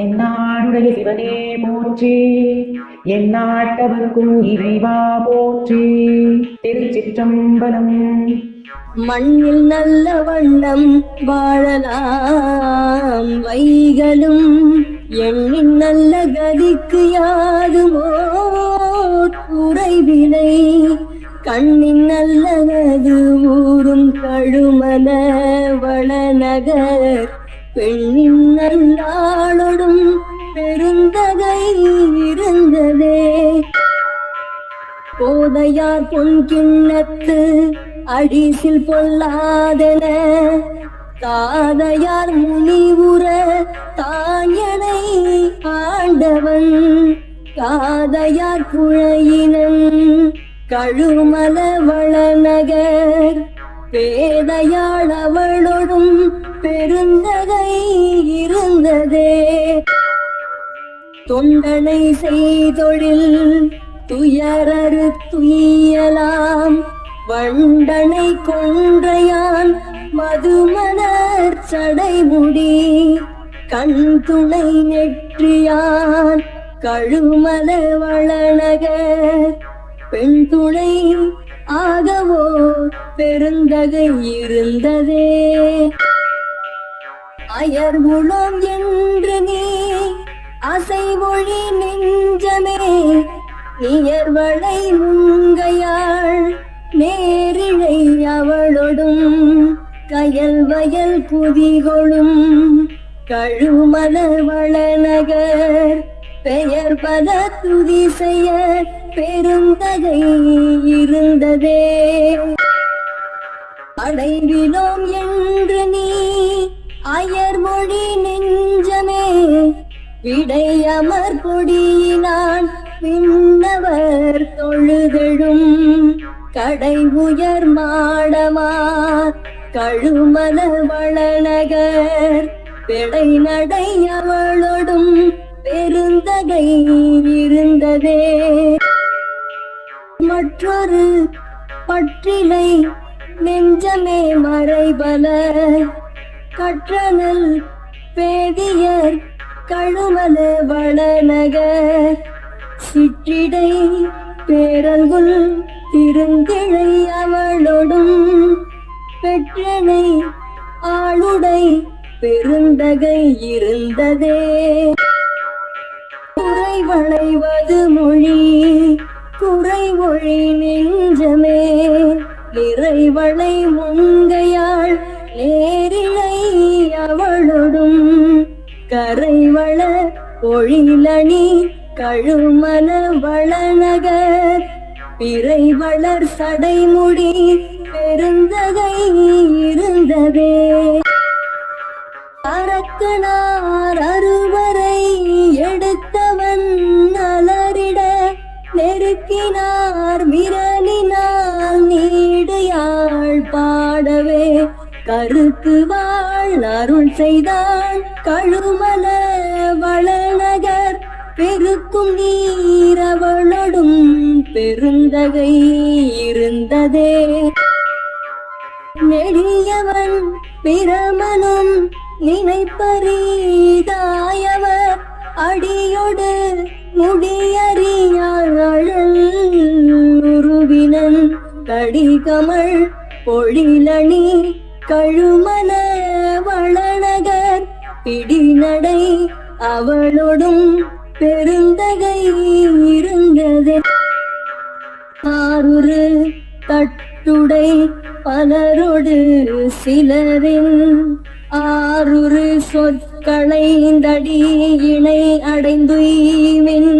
என்னாடுடைய சிவனே போற்றி எந்நாட்டவர்க்கும் இறைவா போற்றி. திருச்சிற்றம்பலம். மண்ணில் நல்ல வண்ணம் வாழலாம் வைகளும் எண்ணின் நல்ல கதிக்கு யாதுமோ? குறைவினை கண்ணின் நல்லது ஊரும் கழுமல வளநகர் பெண்ணின் நல்லாளொடும் பெருந்தகை இருந்ததே. போதையார் பொன் கிண்ணத்து அடிசில் பொல்லாதன தாதையார் முனிவுற தாயனை ஆண்டவன் காதையார் குழையினன் கழுமல வளநகர் பேதையாள் அவளொடும் பெருந்தகை இருந்ததே. தொண்டனை செய்தொழில் துயரறு துயலாம் வண்டனை கொன்றையான் மதுமலர் சடைமுடி. கண் துணை நெற்றியான் கழுமல வளனக பெண் துணை ஆகவோ பெருந்தகை இருந்ததே. அயர் அயர்வுளம் என்று நீ அசைமொழி நெஞ்சமே நியர்வளை முங்கையாள் நேரிழை அவளொடும் கயல் வயல் புதிகொழும் கழுமலர் வளநகர் பெயர் பல துதி செய்ய பெருந்தகை இருந்ததே. அடைவினோம் என்று நீ ஆயர் மொழி நெஞ்சமே விடையமர் கொடியினான் பின்னவர் தொழுதழும் கடை உயர் மாடமார் கழுமல வளநகர் பெடை நடை அவளொடும் பெருந்தகை இருந்ததே மற்றொரு பற்றிலை நெஞ்சமே மறைபல கற்றனல் பேதியர் கழுமல வளநகர் சிற்றிடை பேரல்குல் திருந்திழை அவளொடும் பெற்றனை ஆளுடை பெருந்தகை இருந்ததே. குறை வளைவது மொழி குறை மொழி நெஞ்சமே நிறைவளை முன் கரைவள பொழிலணி கழுமல வளநகர் பிறை வளர் சடைமுடி பெருந்தகை இருந்ததே. அரக்கனார் அறுவரை எடுத்தவன் அலரிட நெருக்கினார் விரலினால் நீடையாள் பாடவே. கருக்கு வாழ் அருள் செய்தான் கழுமல வளநகர். பெருக்கும் நீரவளொடும் பெருந்தகை இருந்ததே. நெடியவன் பிரமனும் நினைப்பறிதாயவர். அடியோடு முடியறியாழல் உருவினன் கடிகமள் பொழிலணி கழுமல வளநகர் பிடிநடை அவளொடும் பெருந்தகை இருந்தது. ஆறு தட்டுடை பலரோடு சிலரின் ஆறுரு சொற்களைந்தடி இணை அடைந்துய்வின்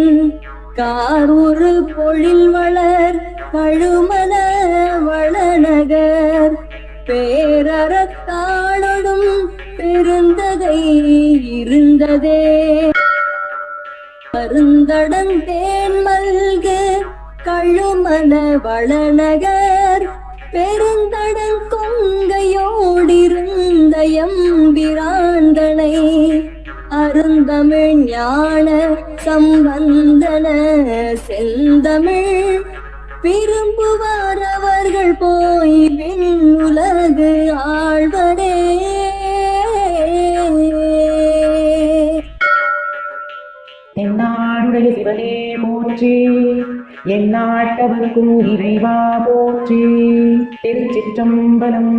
காரூறு பொழில் வளர் கழுமல பேரறத்தாளடும் பெருந்தகை இருந்ததே. மருந்தடந்தேன் மல்கு கழுமன வளநகர் பெருந்தடன் கொங்கையோடிருந்த எம்பிராந்தனை அருந்தமிழ் ஞான சம்பந்தன செந்தமிழ் விரும்புவார் அவர்கள் போய் பின் உலகு ஆழ்வரே என்னாடுடைய சிவனே போற்றி எந்நாட்டவர்க்கும் இறைவா போற்றி. திருச்சிற்றம்பலம்